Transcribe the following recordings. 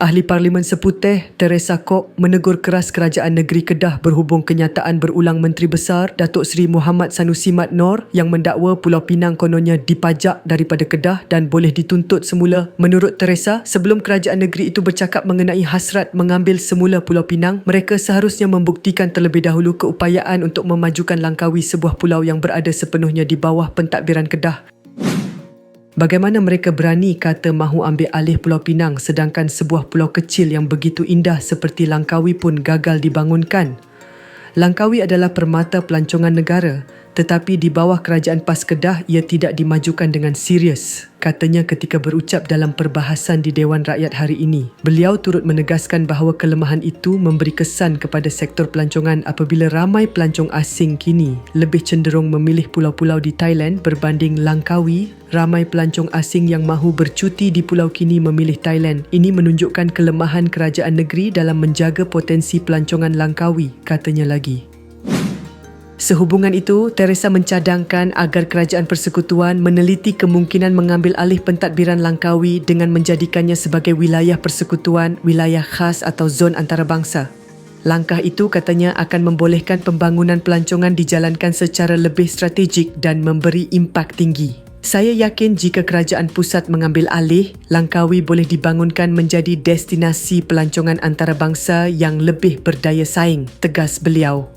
Ahli Parlimen Seputeh, Teresa Kok, menegur keras Kerajaan Negeri Kedah berhubung kenyataan berulang Menteri Besar Datuk Seri Muhammad Sanusi Mat Nor yang mendakwa Pulau Pinang kononnya dipajak daripada Kedah dan boleh dituntut semula. Menurut Teresa, sebelum Kerajaan Negeri itu bercakap mengenai hasrat mengambil semula Pulau Pinang, mereka seharusnya membuktikan terlebih dahulu keupayaan untuk memajukan Langkawi sebuah pulau yang berada sepenuhnya di bawah pentadbiran Kedah. Bagaimana mereka berani kata mahu ambil alih Pulau Pinang sedangkan sebuah pulau kecil yang begitu indah seperti Langkawi pun gagal dibangunkan? Langkawi adalah permata pelancongan negara tetapi di bawah kerajaan PAS Kedah ia tidak dimajukan dengan serius, katanya ketika berucap dalam perbahasan di Dewan Rakyat hari ini. Beliau turut menegaskan bahawa kelemahan itu memberi kesan kepada sektor pelancongan apabila ramai pelancong asing kini lebih cenderung memilih pulau-pulau di Thailand berbanding Langkawi. Ramai pelancong asing yang mahu bercuti di pulau kini memilih Thailand. Ini menunjukkan kelemahan kerajaan negeri dalam menjaga potensi pelancongan Langkawi, katanya lagi. Sehubungan itu, Teresa mencadangkan agar kerajaan persekutuan meneliti kemungkinan mengambil alih pentadbiran Langkawi dengan menjadikannya sebagai wilayah persekutuan, wilayah khas atau zon antarabangsa. Langkah itu katanya akan membolehkan pembangunan pelancongan dijalankan secara lebih strategik dan memberi impak tinggi. Saya yakin jika kerajaan pusat mengambil alih, Langkawi boleh dibangunkan menjadi destinasi pelancongan antarabangsa yang lebih berdaya saing, tegas beliau.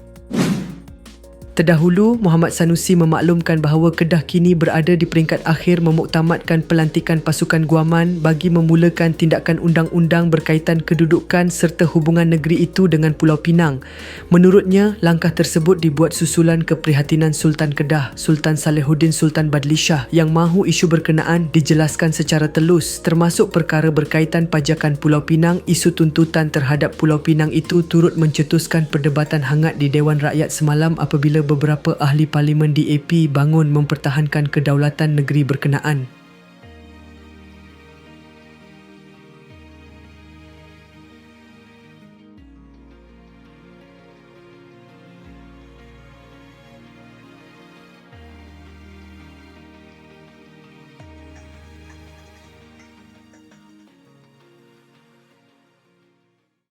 Terdahulu, Muhammad Sanusi memaklumkan bahawa Kedah kini berada di peringkat akhir memuktamadkan pelantikan pasukan guaman bagi memulakan tindakan undang-undang berkaitan kedudukan serta hubungan negeri itu dengan Pulau Pinang. Menurutnya, langkah tersebut dibuat susulan keprihatinan Sultan Kedah, Sultan Salehuddin Sultan Badlishah yang mahu isu berkenaan dijelaskan secara telus termasuk perkara berkaitan pajakan Pulau Pinang, isu tuntutan terhadap Pulau Pinang itu turut mencetuskan perdebatan hangat di Dewan Rakyat semalam apabila beberapa ahli parlimen DAP bangun mempertahankan kedaulatan negeri berkenaan.